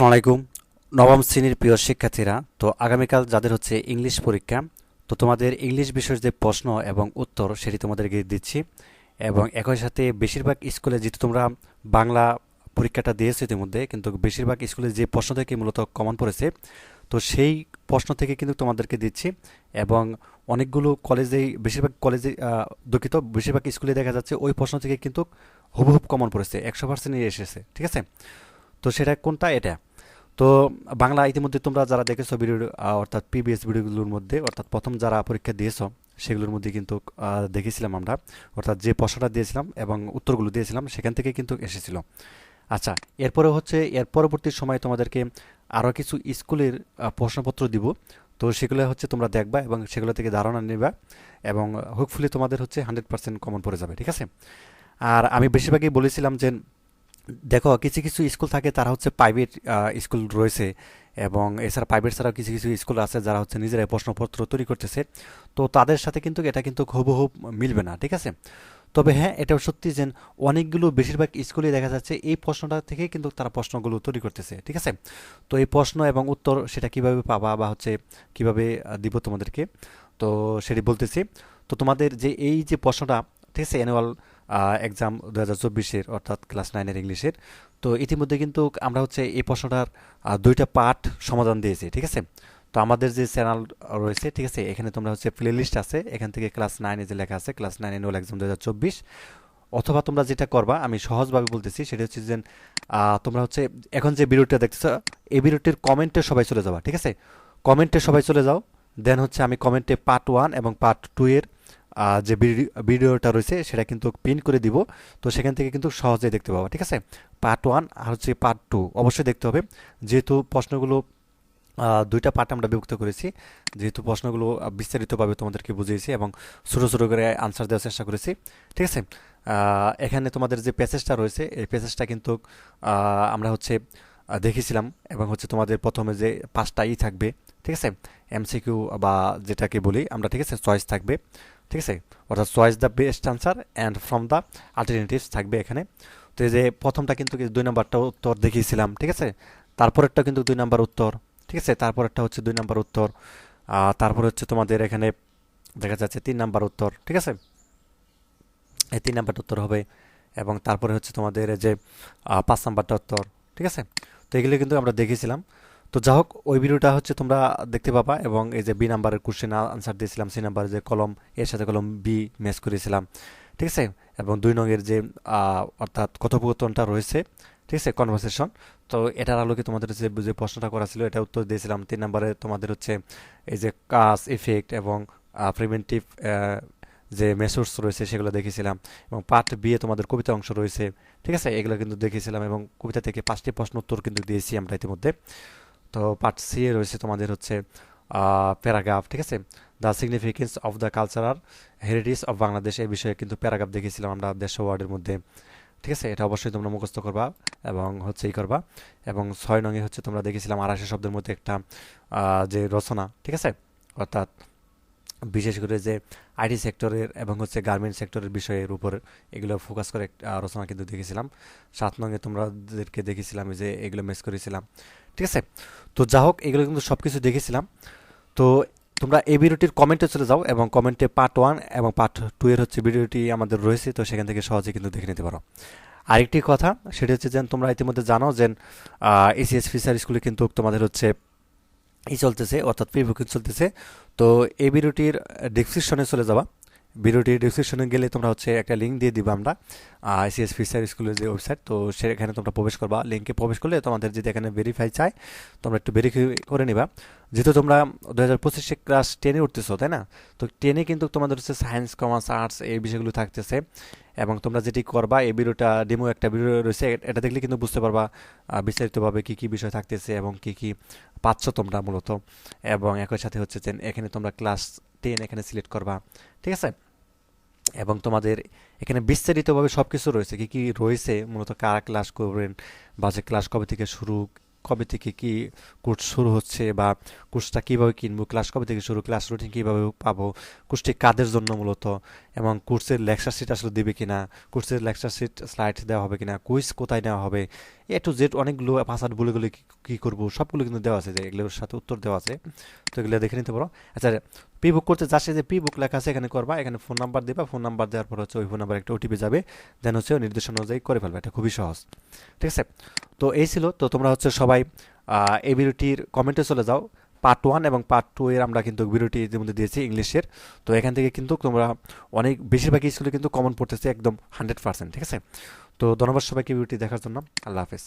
আসসালামু আলাইকুম। নবম শ্রেণির প্রিয় শিক্ষার্থীরা, তো আগামীকাল যাদের হচ্ছে ইংলিশ পরীক্ষা, তো তোমাদের ইংলিশ বিষয়ের যে প্রশ্ন এবং উত্তর সেটি তোমাদেরকে দিচ্ছি এবং একই সাথে বেশিরভাগ স্কুলে যেহেতু তোমরা বাংলা পরীক্ষাটা দিয়েছ ইতিমধ্যে, কিন্তু বেশিরভাগ স্কুলে যে প্রশ্ন থেকে মূলত কমন পড়েছে, তো সেই প্রশ্ন থেকে কিন্তু তোমাদেরকে দিচ্ছি এবং অনেকগুলো কলেজেই বেশিরভাগ কলেজে দুঃখিত, বেশিরভাগ স্কুলে দেখা যাচ্ছে ওই প্রশ্ন থেকে কিন্তু হুবহুব কমন পড়েছে, একশো পার্সেন্টই এসেছে, ঠিক আছে? তো সেটা কোনটা? এটা। তো বাংলা ইতিমধ্যে তোমরা যারা দেখেছ ভিডিও অর্থাৎ পিবিএস ভিডিওগুলোর মধ্যে, অর্থাৎ প্রথম যারা পরীক্ষা দিয়েছ, সেগুলোর মধ্যে কিন্তু দেখেছিলাম আমরা। অর্থাৎ যে প্রশ্নটা দিয়েছিলাম এবং উত্তরগুলো দিয়েছিলাম, সেখান থেকে কিন্তু এসেছিল। আচ্ছা এরপরে হচ্ছে, এর পরবর্তী সময় তোমাদেরকে আরও কিছু স্কুলের প্রশ্নপত্র দিব। তো সেগুলো হচ্ছে তোমরা দেখবা এবং সেগুলো থেকে ধারণা নেবা এবং হোপফুলি তোমাদের হচ্ছে হান্ড্রেড পার্সেন্ট কমন পড়ে যাবে, ঠিক আছে? আর আমি বেশিরভাগই বলেছিলাম যে দেখো, কিছু কিছু স্কুল থাকে তারা হচ্ছে প্রাইভেট স্কুল রয়েছে এবং এছাড়া প্রাইভেট ছাড়াও কিছু কিছু স্কুল আছে যারা হচ্ছে নিজেরাই প্রশ্নপত্র তৈরি করতেছে। তো তাদের সাথে কিন্তু এটা কিন্তু হুবহুব মিলবে না, ঠিক আছে? তবে হ্যাঁ এটাও সত্যি যে অনেকগুলো বেশিরভাগ স্কুলে দেখা যাচ্ছে এই প্রশ্নটা থেকে কিন্তু তারা প্রশ্নগুলো তৈরি করতেছে, ঠিক আছে? তো এই প্রশ্ন এবং উত্তর সেটা কীভাবে পাবা বা হচ্ছে কীভাবে দিব তোমাদেরকে? তো সেটি বলতেছি। তো তোমাদের যে এই যে প্রশ্নটা, ঠিক আছে অ্যানুয়াল এক্সাম দু হাজার চব্বিশের, অর্থাৎ ক্লাস নাইনের ইংলিশের তো ইতিমধ্যে কিন্তু আমরা হচ্ছে এই প্রশ্নটার দুইটা পার্ট সমাধান দিয়েছি, ঠিক আছে? তো আমাদের যে চ্যানেল রয়েছে, ঠিক আছে? এখানে তোমরা হচ্ছে প্লে লিস্ট আছে। এখান থেকে ক্লাস নাইনে যে লেখা আছে ক্লাস নাইন অ্যানুয়াল এক্সাম দু হাজার চব্বিশ। অথবা তোমরা যেটা করবা, আমি সহজভাবে বলতেছি, সেটা হচ্ছে যে তোমরা হচ্ছে এখন যে ভিডিওটা দেখতেছো, এই ভিডিওটির কমেন্টে সবাই চলে যাবা, ঠিক আছে? কমেন্টে সবাই চলে যাও। দেন হচ্ছে আমি কমেন্টে পার্ট ওয়ান এবং পার্ট টু এর যে ভিডি- ভিডিওটা রয়েছে সেটা কিন্তু পিন করে দিব। তো সেখান থেকে কিন্তু সহজেই দেখতে পাবো, ঠিক আছে? পার্ট ওয়ান আর হচ্ছে পার্ট টু অবশ্যই দেখতে হবে। যেহেতু প্রশ্নগুলো দুইটা পার্ট আমরা বিভক্ত করেছি, যেহেতু প্রশ্নগুলো বিস্তারিতভাবে তোমাদেরকে বুঝিয়েছি এবং ছোটো ছোটো করে আনসার দেওয়ার চেষ্টা করেছি, ঠিক আছে? এখানে তোমাদের যে প্যাসেজটা রয়েছে, এই প্যাসেজটা কিন্তু আমরা হচ্ছে দেখেছিলাম এবং হচ্ছে তোমাদের প্রথমে যে পাঁচটা ই থাকবে ঠিক আছে? এমসিকিউ বা যেটাকে বলি, আমরা ঠিক আছে? চয়েস থাকবে। ঠিক আছে? অর্থাৎ choice the best answer and from the alternatives থাকবে এখানে। তো এই যে প্রথমটা কিন্তু দুই নম্বরটা উত্তর দেখিয়েছিলাম, ঠিক আছে? তারপরেরটা কিন্তু দুই নাম্বার উত্তর, ঠিক আছে? তারপরেরটা হচ্ছে দুই নম্বর উত্তর। তারপরে হচ্ছে তোমাদের এখানে দেখা যাচ্ছে তিন নাম্বার উত্তর, ঠিক আছে? এই তিন নাম্বারটা উত্তর হবে এবং তারপরে হচ্ছে তোমাদের যে পাঁচ নাম্বারটা উত্তর, ঠিক আছে? তো এগুলো কিন্তু আমরা দেখেছিলাম তো যা হোক, ওই ভিডিওটা হচ্ছে তোমরা দেখতে পাবা এবং এই যে বি নাম্বারের কোশ্চেন আনসার দিয়েছিলাম সি নাম্বারের যে কলম এর সাথে কলম বি ম্যাচ করেছিলাম। ঠিক আছে? এবং দুই নঙের যে অর্থাৎ কথোপকথনটা রয়েছে, ঠিক আছে কনভারসেশন তো এটার আলোকে তোমাদের যে যে প্রশ্নটা করা ছিল, এটা উত্তর দিয়েছিলাম। তিন নম্বরে তোমাদের হচ্ছে এই যে কাজ ইফেক্ট এবং প্রিভেন্টিভ যে মেসোর্স রয়েছে, সেগুলো দেখেছিলাম। এবং পার্ট বিয়ে তোমাদের কবিতা অংশ রয়েছে। ঠিক আছে? এগুলো কিন্তু দেখেছিলাম এবং কবিতা থেকে পাঁচটি প্রশ্ন উত্তর কিন্তু দিয়েছি আমরা ইতিমধ্যে। তো পার্ট সি এ রয়েছে তোমাদের হচ্ছে প্যারাগ্রাফ ঠিক আছে? The significance of the cultural heritage of Bangladesh এই বিষয়ে কিন্তু প্যারাগ্রাফ দেখেছিলাম আমরা দেড়শো ওয়ার্ডের মধ্যে। ঠিক আছে? এটা অবশ্যই তোমরা মুখস্থ করবা এবং হচ্ছে ই করবা। এবং ছয় নঙে হচ্ছে তোমরা দেখেছিলাম আড়াইশো শব্দের মধ্যে একটা যে রচনা, ঠিক আছে? অর্থাৎ বিশেষ করে যে আইটি সেক্টরের এবং হচ্ছে গার্মেন্ট সেক্টরের বিষয়ের উপর এগুলো ফোকাস করে রচনা কিন্তু দেখেছিলাম সাত নঙে তোমাদেরকে দেখেছিলাম যে এগুলো মেস করেছিলাম। ঠিক আছে? তো যা হোক, এগুলো কিন্তু সব কিছু দেখেছিলাম। তো তোমরা এই ভিডিওটির কমেন্টে চলে যাও এবং কমেন্টে পার্ট ওয়ান এবং পার্ট টু এর হচ্ছে ভিডিওটি আমাদের রয়েছে, তো সেখান থেকে সহজে কিন্তু দেখে নিতে পারো। আরেকটি কথা, সেটা হচ্ছে যে তোমরা ইতিমধ্যে জানো যে এসিএস ফিসার স্কুলে কিন্তু তোমাদের হচ্ছে ই চলতেছে, অর্থাৎ প্রি বুকিং চলতেছে। তো এই ভিডিওটির ডিসক্রিপশনে চলে যাবা। ভিডিওটির ডিসক্রিপশনে গেলে তোমরা হচ্ছে একটা লিঙ্ক দিয়ে দিবা আমরা আইসিএস ফিসার স্কুলের যে ওয়েবসাইট তো সেখানে তোমরা প্রবেশ করবা। লিঙ্কে প্রবেশ করলে তোমাদের যদি এখানে ভেরিফাই চাই তোমরা একটু ভেরিফাই করে নিবা। যেহেতু তোমরা দু হাজার পঁচিশে ক্লাস টেনে উঠতেছো, তাই না? তো টেনে কিন্তু তোমাদের হচ্ছে সায়েন্স কমার্স আর্টস এই বিষয়গুলো থাকতেছে। এবং তোমরা যেটি করবা, এই ভিডিওটা ডেমো একটা ভিডিও রয়েছে এটা দেখলে কিন্তু বুঝতে পারবা বিস্তারিতভাবে কি কি বিষয় থাকতেছে এবং কি কি পাচ্ছ তোমরা মূলত। এবং একই সাথে হচ্ছে যে এখানে তোমরা ক্লাস টেন এখানে সিলেক্ট করবা, ঠিক আছে? এবং তোমাদের এখানে বিস্তারিতভাবে সব কিছু রয়েছে, কি কি রয়েছে? মূলত কারা ক্লাস করবেন? বা যে ক্লাস কবে থেকে শুরু? কবে থেকে কি কোর্স শুরু হচ্ছে? বা কোর্সটা কীভাবে কিনবো? ক্লাস কবে থেকে শুরু? ক্লাস রুটিন কীভাবে পাবো? কোর্সটি কাদের জন্য মূলত? এবং কোর্সের লেকচার শিট আসলে দেবে কিনা, কোর্সের লেকচার শিট স্লাইড দেওয়া হবে কিনা কুইজ কোথায় নেওয়া হবে, এ টু জেড অনেকগুলো ভাষার বলে গেলে কী করব, সবগুলো কিন্তু দেওয়া আছে যে এগুলোর সাথে উত্তর দেওয়া আছে। তো এগুলো দেখে নিতে পারো। আচ্ছা পি বুক করতে যাচ্ছে যে পি বুক লেখা আছে, এখানে করবা, এখানে ফোন নাম্বার দেবা ফোন নাম্বার দেওয়ার পর হচ্ছে ওই ফোন নাম্বার একটা ওটিপি যাবে দেন হচ্ছে ওই নির্দেশনা অনুযায়ী করে ফেলবে, এটা খুবই সহজ। ঠিক আছে? তো এই ছিল, তো তোমরা হচ্ছে সবাই এই ভিডিওটির কমেন্টে চলে যাও। পার্ট ওয়ান এবং পার্ট টু এর আমরা কিন্তু ভিডিওটি ইতিমধ্যে দিয়েছি ইংলিশের। তো এখান থেকে কিন্তু তোমরা অনেক বেশিরভাগ স্কুলে কিন্তু কমন পড়তেছে একদম হান্ড্রেড পার্সেন্ট ঠিক আছে? তো ধন্যবাদ সবাইকে ভিডিওটি দেখার জন্য। আল্লাহ হাফেজ।